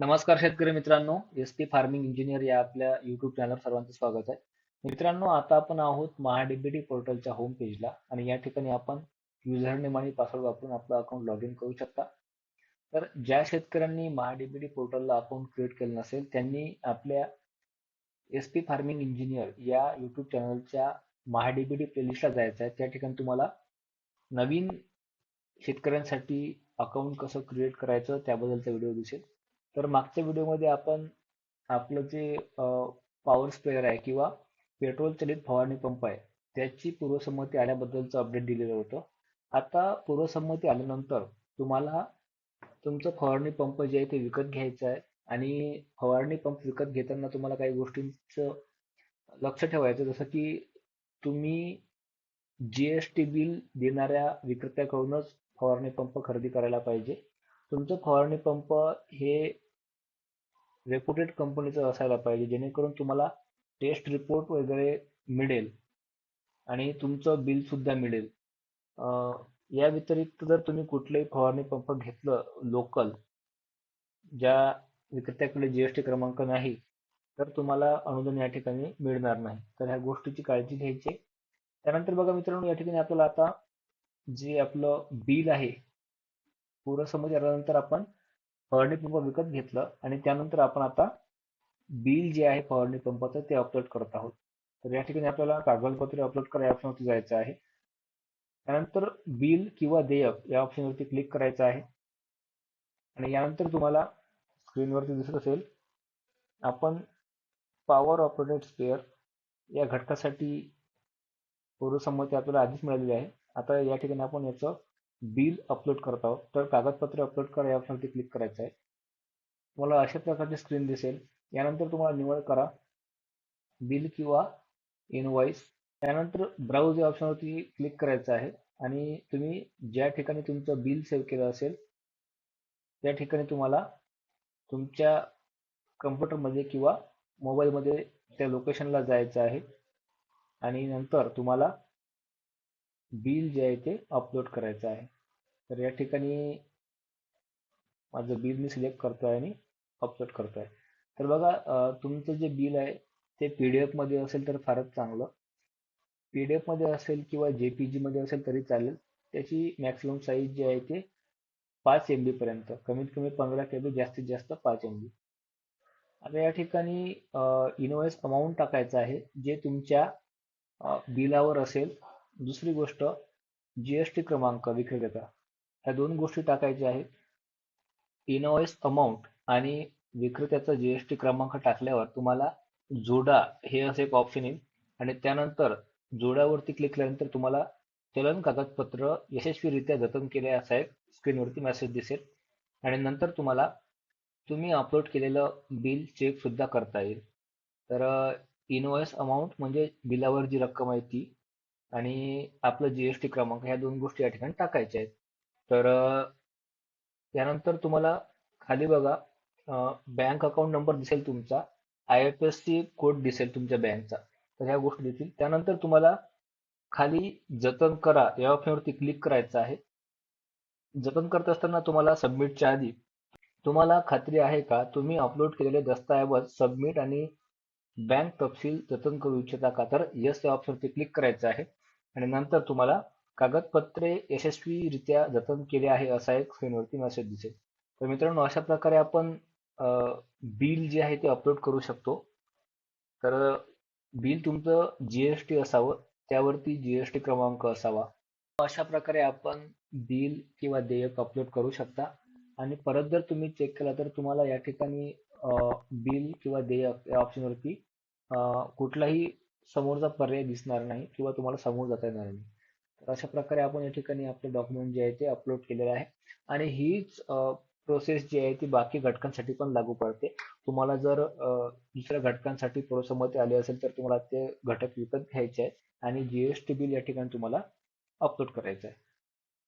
नमस्कार शेतकरी मित्रांनो एस टी फार्मिंग इंजिनियर या आपल्या युट्यूब चॅनल सर्वांचं स्वागत आहे. मित्रांनो आता आपण आहोत महाडीबीटी पोर्टलच्या होम पेजला आणि या ठिकाणी आपण युजर नेम आणि पासवर्ड वापरून आपलं अकाउंट लॉग इन करू शकता. तर ज्या शेतकऱ्यांनी महाडीबीटी पोर्टलला अकाउंट क्रिएट केलं नसेल त्यांनी आपल्या एस पी फार्मिंग इंजिनियर या युट्यूब चॅनलच्या महाडीबीटी प्लेलिस्टला जायचं आहे. त्या ठिकाणी तुम्हाला नवीन शेतकऱ्यांसाठी अकाउंट कसं क्रिएट करायचं त्याबद्दलचा व्हिडिओ दिसेल. तर मागच्या व्हिडिओमध्ये आपण आपलं जे पॉवर स्प्रेअर आहे किंवा पेट्रोल चलित फवारणी पंप आहे त्याची पूर्वसंमती आल्याबद्दलचं अपडेट दिलेलं होतं. आता पूर्वसंमती आल्यानंतर तुम्हाला तुमचं फवारणी पंप जे आहे ते विकत घ्यायचं आहे आणि फवारणी पंप विकत घेताना तुम्हाला काही गोष्टींचं लक्ष ठेवायचं जसं की तुम्ही जी एस टी बिल देणाऱ्या विक्रेत्याकडूनच फवारणी पंप खरेदी करायला पाहिजे. तुमचं फवारणी पंप हे रेप्युटेड कंपनीचं असायला पाहिजे जेणेकरून तुम्हाला टेस्ट रिपोर्ट वगैरे मिळेल आणि तुमचं बिल सुद्धा मिळेल. या व्यतिरिक्त जर तुम्ही कुठलंही फवारणी पंप घेतलं लोकल ज्या विक्रेत्याकडे जीएसटी क्रमांक नाही तर तुम्हाला अनुदान या ठिकाणी मिळणार नाही. तर ह्या गोष्टीची काळजी घ्यायची. त्यानंतर बघा मित्रांनो या ठिकाणी आपल्याला आता जे आपलं बिल आहे पूर्वसंमती आल्यानंतर आपण फवारणी पंप विकत घेतलं आणि त्यानंतर आपण आता बिल जे आहे फवारणी पंपाचं ते अपलोड करत आहोत. तर या ठिकाणी आपल्याला कागदपत्रे अपलोड करा या ऑप्शनवरती जायचं आहे. त्यानंतर बिल किंवा देयक या ऑप्शनवरती क्लिक करायचं आहे. आणि यानंतर तुम्हाला स्क्रीनवरती दिसत असेल आपण पॉवर ऑपरेटेड स्पेअर या घटकासाठी पूर्वसंमती आपल्याला आधीच मिळालेली आहे. आता या ठिकाणी आपण याचं बिल अपलोड करत आहोत. तर कागदपत्रे अपलोड करा या ऑप्शनवरती क्लिक करायचं आहे तुम्हाला अशा प्रकारची स्क्रीन दिसेल. यानंतर तुम्हाला निवड करा. बिल किंवा इनवॉइस त्यानंतर ब्राउज या ऑप्शनवरती क्लिक करायचं आहे. आणि तुम्ही ज्या ठिकाणी तुमचं बिल सेव्ह केलं असेल त्या ठिकाणी तुम्हाला तुमच्या कम्प्युटरमध्ये किंवा मोबाईलमध्ये त्या लोकेशनला जायचं आहे. आणि नंतर तुम्हाला बिल जे आहे ते अपलोड करायचं आहे. तर या ठिकाणी माझं बिल मी सिलेक्ट करतोय आणि अपलोड करतोय. तर बघा तुमचं जे बिल आहे ते पी डी एफमध्ये असेल तर फारच चांगलं. पी डी एफमध्ये असेल किंवा जे पी जीमध्ये असेल तरी चालेल. त्याची मॅक्सिमम साईज जी आहे ते पाच एम पर्यंत. कमीत कमी पंधरा के बी जास्तीत जास्त पाच एम बी आता या ठिकाणी इनवॉइस अमाऊंट टाकायचं आहे जे तुमच्या बिलावर असेल. दुसरी गोष्ट जीएसटी क्रमांक विक्रेत्याचा. ह्या दोन गोष्टी टाकायच्या आहेत. इनवॉइस अमाऊंट आणि विक्रेत्याचा जीएसटी क्रमांक टाकल्यावर तुम्हाला जोडा हे असं एक ऑप्शन येईल. आणि त्यानंतर जोड्यावरती क्लिक केल्यानंतर तुम्हाला चलन कागदपत्र यशस्वीरित्या जतन केले असा एक स्क्रीनवरती मेसेज दिसेल. आणि नंतर तुम्हाला तुम्ही अपलोड केलेलं बिल चेक सुद्धा करता येईल. तर इनवॉइस अमाऊंट म्हणजे बिलावर जी रक्कम आहे ती आणि आपलं जीएसटी क्रमांक ह्या दोन गोष्टी या ठिकाणी टाकायच्या आहेत. तर त्यानंतर तुम्हाला खाली बघा बँक अकाउंट नंबर दिसेल तुमचा I F S C code दिसेल तुमच्या बँकचा तर ह्या गोष्टी देतील त्यानंतर तुम्हाला खाली जतन करा या ऑप्शनवरती क्लिक करायचं आहे. जतन करत असताना तुम्हाला सबमिटच्या आधी तुम्हाला खात्री आहे का तुम्ही अपलोड केलेले दस्तऐवज सबमिट आणि बँक तपशील जतन करू इच्छिता का? तर यस या ऑप्शनवरती क्लिक करायचं आहे. आणि नंतर तुम्हाला कागदपत्रे यशस्वीरित्या जतन केले आहे असा एक स्क्रीनवरती मेसेज दिसेल. तर मित्रांनो अशा प्रकारे आपण बिल जे आहे ते अपलोड करू शकतो. तर बिल तुमचं जीएसटी असावं त्यावरती जीएसटी क्रमांक असावा. अशा प्रकारे आपण बिल किंवा देयक अपलोड करू शकता. आणि परत जर तुम्ही चेक केला तर तुम्हाला या ठिकाणी बिल किंवा देयक या ऑप्शनवरती कुठलाही समोरचा पर्याय दिसणार नाही किंवा तुम्हाला समोर जाता येणार नाही. तर अशा प्रकारे आपण या ठिकाणी आपले डॉक्युमेंट जे आहे ते अपलोड केलेले आहे. आणि हीच प्रोसेस जी आहे ती बाकी घटकांसाठी पण लागू पडते. तुम्हाला जर दुसऱ्या घटकांसाठी पूर्वसंमती आली असेल तर तुम्हाला ते घटक विकत घ्यायचे आहेत. आणि जीएसटी बिल या ठिकाणी तुम्हाला अपलोड करायचं आहे.